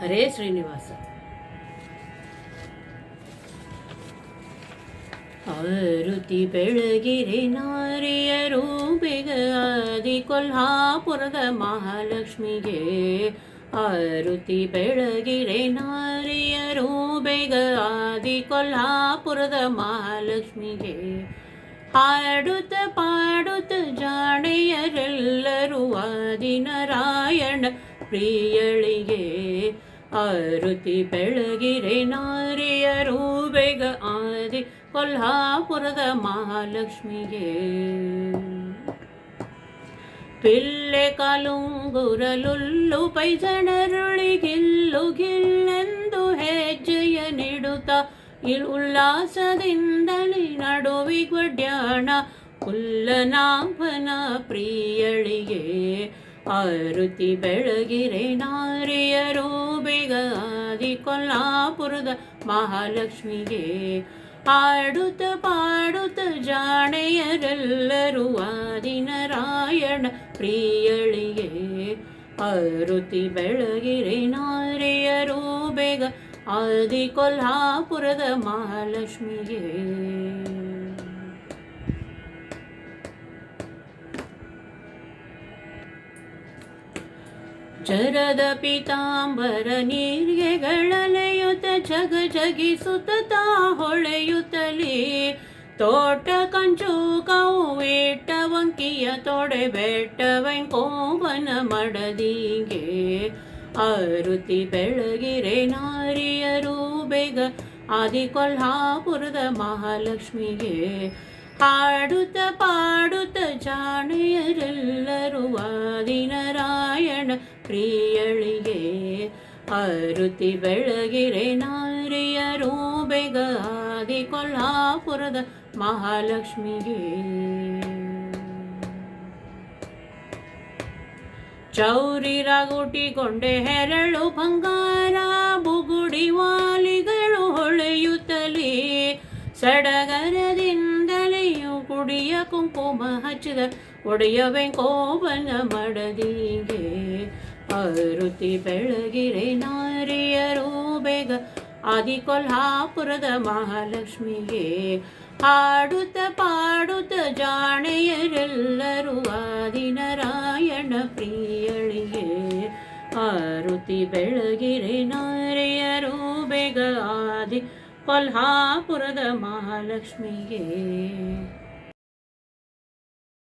ಹರೇ ಶ್ರೀನಿವಾಸ. ಆರುತಿ ಬೆಳಗಿರಿ ನಾರಿಯರು ರೂಪಿಗ ಆದಿ ಕೊಲ್ಹಾಪುರದ ಮಹಾಲಕ್ಷ್ಮಿಗೆ. ಆರುತಿ ಬೆಳಗಿರೆ ನಾರಿಯರು ರೂಪಿಗ ಆದಿ ಕೊಲ್ಹಾಪುರದ ಮಹಾಲಕ್ಷ್ಮಿಗೆ. ಹಾಡುತ್ತ ಪಾಡುತ್ತ ಜಾಣೆಯರೆಲ್ಲರೂ ಆದಿನಾರಾಯಣ ಪ್ರಿಯಳಿಗೆ. ಆರುತಿ ಬೆಳಗಿರೆ ನಾರಿಯರು ಬೇಗ ಆದಿ ಕೊಲ್ಹಾಪುರದ ಮಹಾಲಕ್ಷ್ಮಿಗೆ. ಪಿಲ್ಲೆ ಕಾಲುಂಗುರಲುಲ್ಲು ಪೈಸಣರುಳಿಗಿಲ್ಲು ಗಿಲ್ಲೆಂದು ಹೆಜ್ಜೆಯ ನೀಡುತ್ತ ಇಲ್ ಉಲ್ಲಾಸದಿಂದಲೇ ನಡುವಿಗೊಡ್ಯಾಣ ಉಲ್ಲನಾಭನ ಪ್ರಿಯಳಿಗೆ. ಆರುತಿ ಬೆಳಗಿರೆ ನಾರಿಯರು ಆದಿ ಕೊಲ್ಲಾಪುರದ ಮಹಾಲಕ್ಷ್ಮಿಗೆ ಹಾಡುತ್ತ ಪಾಡುತ್ತ ಜಾಣೆಯರೆಲ್ಲರೂ ಆದಿನಾರಾಯಣ ಪ್ರಿಯಳಿಗೆ ಆರುತಿ ಬೆಳಗಿರೆ ನಾರಿಯರು ಬೇಗ ಆದಿ ಕೊಲ್ಹಾಪುರದ ಮಹಾಲಕ್ಷ್ಮಿಗೆ. ಜರದ ಪೀತಾಂಬರ ನೀರ್ಗೆಗಳಲೆಯುತ ಜಗ ಜಗಿಸುತ್ತ ಹೊಳೆಯುತ್ತಲೇ. ತೋಟ ಕಂಚು ಕೌವೇಟ ವಂಕಿಯ ತೊಡೆ ಬೆಟ್ಟ ವೆಂಕೋವನ ಮಡದಿಗೆ. ಆರುತಿ ಬೆಳಗಿರೆ ನಾರಿಯರು ಬೇಗ ಆದಿ ಕೊಲ್ಹಾಪುರದ ಮಹಾಲಕ್ಷ್ಮಿಗೆ. ಹಾಡುತ್ತ ಪಾಡುತ್ತ ಜಾಣೆಯರೆಲ್ಲರೂ ಪ್ರಿಯಳಿಗೆ ಆರುತಿ ಬೆಳಗಿರೆ ನಾರಿಯ ರೂಬೆಗಾದಿ ಕೊಲ್ಲಾಪುರದ ಮಹಾಲಕ್ಷ್ಮಿಗೆ. ಚೌರಿ ರಾಗುಟಿಗೊಂಡೆ ಹೆರಳು ಬಂಗಾರ ಬುಗುಡಿ ವಾಲಿಗಳು ಹೊಳೆಯುತ್ತಲೇ ಸಡಗರದಿಂದಲೆಯು ಕುಡಿಯ ಕುಂಕುಮ ಹಚ್ಚಿದ ಒಡೆಯ ವೆಂಕೋಬನ ಮಡದಿಗೆ. ಆರುತಿ ಬೆಳಗಿರೆ ನಾರಿಯರು ಬೇಗ ಆದಿ ಕೊಲ್ಹಾಪುರದ ಮಹಾಲಕ್ಷ್ಮಿಗೆ. ಹಾಡುತ್ತ ಪಾಡುತ್ತ ಜಾಣೆಯರೆಲ್ಲರೂ ಆದಿನಾರಾಯಣ ಪ್ರಿಯಳಿಗೆ. ಆರುತಿ ಬೆಳಗಿರೆ ನಾರಿಯರು ಬೇಗ ಆದಿ ಕೊಲ್ಹಾಪುರದ ಮಹಾಲಕ್ಷ್ಮಿಗೆ.